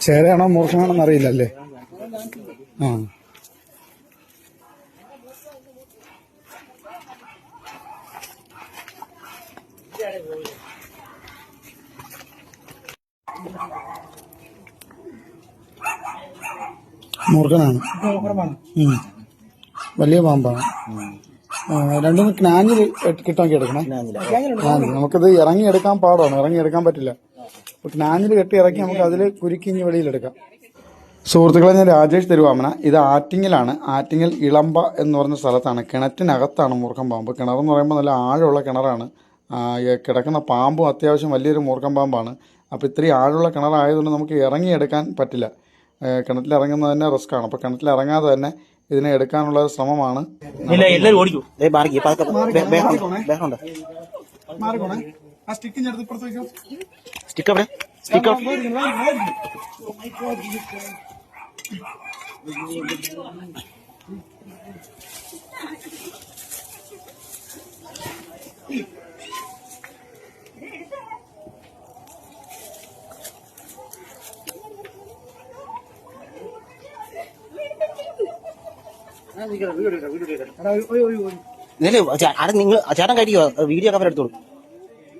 ചേരയാണോ മൂർഖനാണോന്ന് അറിയില്ല അല്ലേ ആ. മൂർഖനാണ്. വലിയ പാമ്പാണ്. രണ്ടും ക്നാഞ്ഞിൽ കിട്ടാൻ എടുക്കണം ക്നാഞ്ഞിൽ നമുക്കിത് ഇറങ്ങിയെടുക്കാൻ പാടാണ്. ഇറങ്ങിയെടുക്കാൻ പറ്റില്ല. ക്നാഞ്ഞിൽ കെട്ടി ഇറക്കി നമുക്ക് അതിൽ കുരുക്കിഞ്ഞ് വെളിയിലെടുക്കാം. സുഹൃത്തുക്കളെ ഞാൻ രാജേഷ് തെരുവാമന. ഇത് ആറ്റിങ്ങിലാണ്. ആറ്റിങ്ങൽ ഇളമ്പ എന്ന് പറഞ്ഞ സ്ഥലത്താണ്. കിണറ്റിനകത്താണ് മൂർഖം പാമ്പ്. കിണറെന്ന് പറയുമ്പോൾ നല്ല ആഴമുള്ള കിണറാണ്. കിടക്കുന്ന പാമ്പും അത്യാവശ്യം വലിയൊരു മൂർഖം പാമ്പാണ്. അപ്പോൾ ഇത്രയും ആഴമുള്ള കിണറായതുകൊണ്ട് നമുക്ക് ഇറങ്ങിയെടുക്കാൻ പറ്റില്ല. കിണറ്റിൽ ഇറങ്ങുന്നത് തന്നെ റിസ്ക്കാണ് അപ്പോൾ കിണറ്റിൽ ഇറങ്ങാതെ തന്നെ ഇതിനെ എടുക്കാനുള്ള ശ്രമമാണ്. എല്ലാവരും ഓടിക്കും. ആ സ്റ്റിക്കിന്റെ അടുത്ത് ഇപ്പുറത്ത് വയ്ക്കോ സ്റ്റിക്ക് അവിടെ? സ്റ്റിക്ക് അവിടെ? ഇതിൽ ചേ- ആടെ നിങ്ങൾ ചേട്ടൻ കഴിക്കുക വീഡിയോ ഒക്കെ അവരെടുത്തോളൂ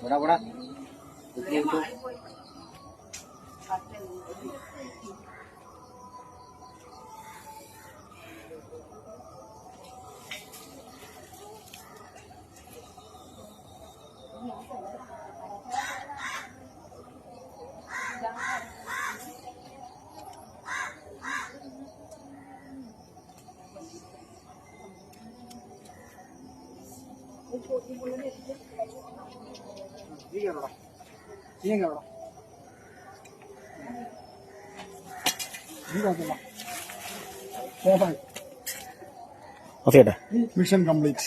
പോടാ പോടാ Okay mission complete